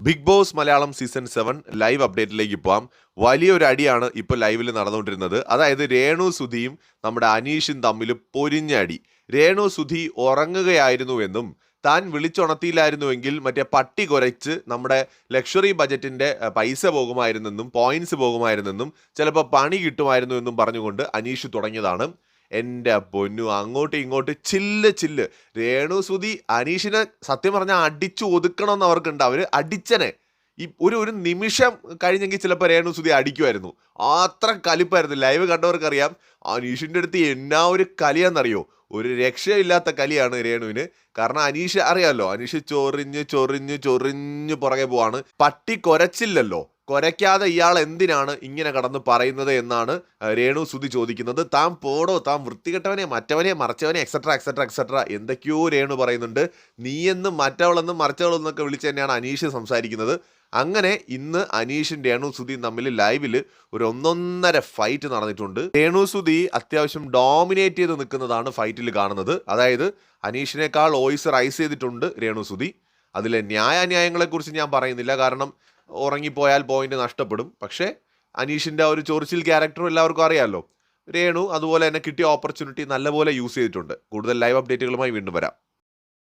Big boss Malayalam season seven live അപ്ഡേറ്റിലേക്ക് പോവാം. വലിയൊരു അടിയാണ് ഇപ്പോൾ ലൈവിൽ നടന്നുകൊണ്ടിരുന്നത്. അതായത് രേണു സുധിയും നമ്മുടെ അനീഷും തമ്മിൽ പൊരിഞ്ഞ അടി. രേണു സുധി ഉറങ്ങുകയായിരുന്നുവെന്നും താൻ വിളിച്ചുണർത്തിയില്ലായിരുന്നുവെങ്കിൽ മറ്റേ പട്ടി കുരച്ച് നമ്മുടെ ലക്ഷറി ബജറ്റിന്റെ അഹ്, പൈസ പോകുമായിരുന്നെന്നും പോയിന്റ്സ് പോകുമായിരുന്നെന്നും ചിലപ്പോൾ പണി കിട്ടുമായിരുന്നു എന്നും പറഞ്ഞുകൊണ്ട് അനീഷ് തുടങ്ങിയതാണ്. എന്റെ പൊന്നു അങ്ങോട്ടും ഇങ്ങോട്ട് ചില്ല് ചില്ല്. രേണു സുധി അനീഷിനെ സത്യം പറഞ്ഞാൽ അടിച്ചു ഒതുക്കണമെന്ന് അവർക്കുണ്ട്. അവർ അടിച്ചനെ. ഈ ഒരു ഒരു നിമിഷം കഴിഞ്ഞെങ്കിൽ ചിലപ്പോൾ രേണു സുധി അടിക്കുമായിരുന്നു. അത്ര കലിപ്പായിരുന്നു. ലൈവ് കണ്ടവർക്കറിയാം അനീഷിന്റെ അടുത്ത് എന്നാ ഒരു കലിയാണെന്നറിയോ? ഒരു രക്ഷയില്ലാത്ത കലിയാണ് രേണുവിന്. കാരണം അനീഷ് അറിയാമല്ലോ അനീഷ് ചൊറിഞ്ഞ് ചൊറിഞ്ഞ് ചൊറിഞ്ഞ് പുറകെ പോവാണ്. പട്ടി കൊരച്ചില്ലല്ലോ. കൊരയ്ക്കാതെ ഇയാൾ എന്തിനാണ് ഇങ്ങനെ കടന്ന് പറയുന്നത് എന്നാണ് രേണു സുധി ചോദിക്കുന്നത്. താൻ പോടോ താൻ വൃത്തികെട്ടവനെ മറ്റവനെ മറച്ചവനെ എക്സെട്ര എക്സെട്ര എക്സെട്ര എന്തൊക്കെയോ രേണു പറയുന്നുണ്ട്. നീയെന്നും മറ്റവളെന്നും മറിച്ചവളെന്നൊക്കെ വിളിച്ച് തന്നെയാണ് അനീഷ് സംസാരിക്കുന്നത്. അങ്ങനെ ഇന്ന് അനീഷും രേണു സുധിയും തമ്മിൽ ലൈവിൽ ഒരു ഒന്നൊന്നര ഫൈറ്റ് നടന്നിട്ടുണ്ട്. രേണു സുധി അത്യാവശ്യം ഡോമിനേറ്റ് ചെയ്ത് നിൽക്കുന്നതാണ് ഫൈറ്റിൽ കാണുന്നത്. അതായത് അനീഷിനേക്കാൾ വോയിസ് റൈസ് ചെയ്തിട്ടുണ്ട് രേണു സുധി. അതിലെ ന്യായാന്യായങ്ങളെക്കുറിച്ച് ഞാൻ പറയുന്നില്ല. കാരണം ഉറങ്ങിപ്പോയാൽ പോയിന്റ് നഷ്ടപ്പെടും. പക്ഷേ അനീഷിന്റെ ആ ഒരു ചൊറിച്ചിൽ ക്യാരക്ടറും എല്ലാവർക്കും അറിയാമല്ലോ രേണു അതുപോലെ തന്നെ കിട്ടിയ ഓപ്പർച്യൂണിറ്റി നല്ലപോലെ യൂസ് ചെയ്തിട്ടുണ്ട്. കൂടുതൽ ലൈവ് അപ്ഡേറ്റുകളുമായി വീണ്ടും വരാം.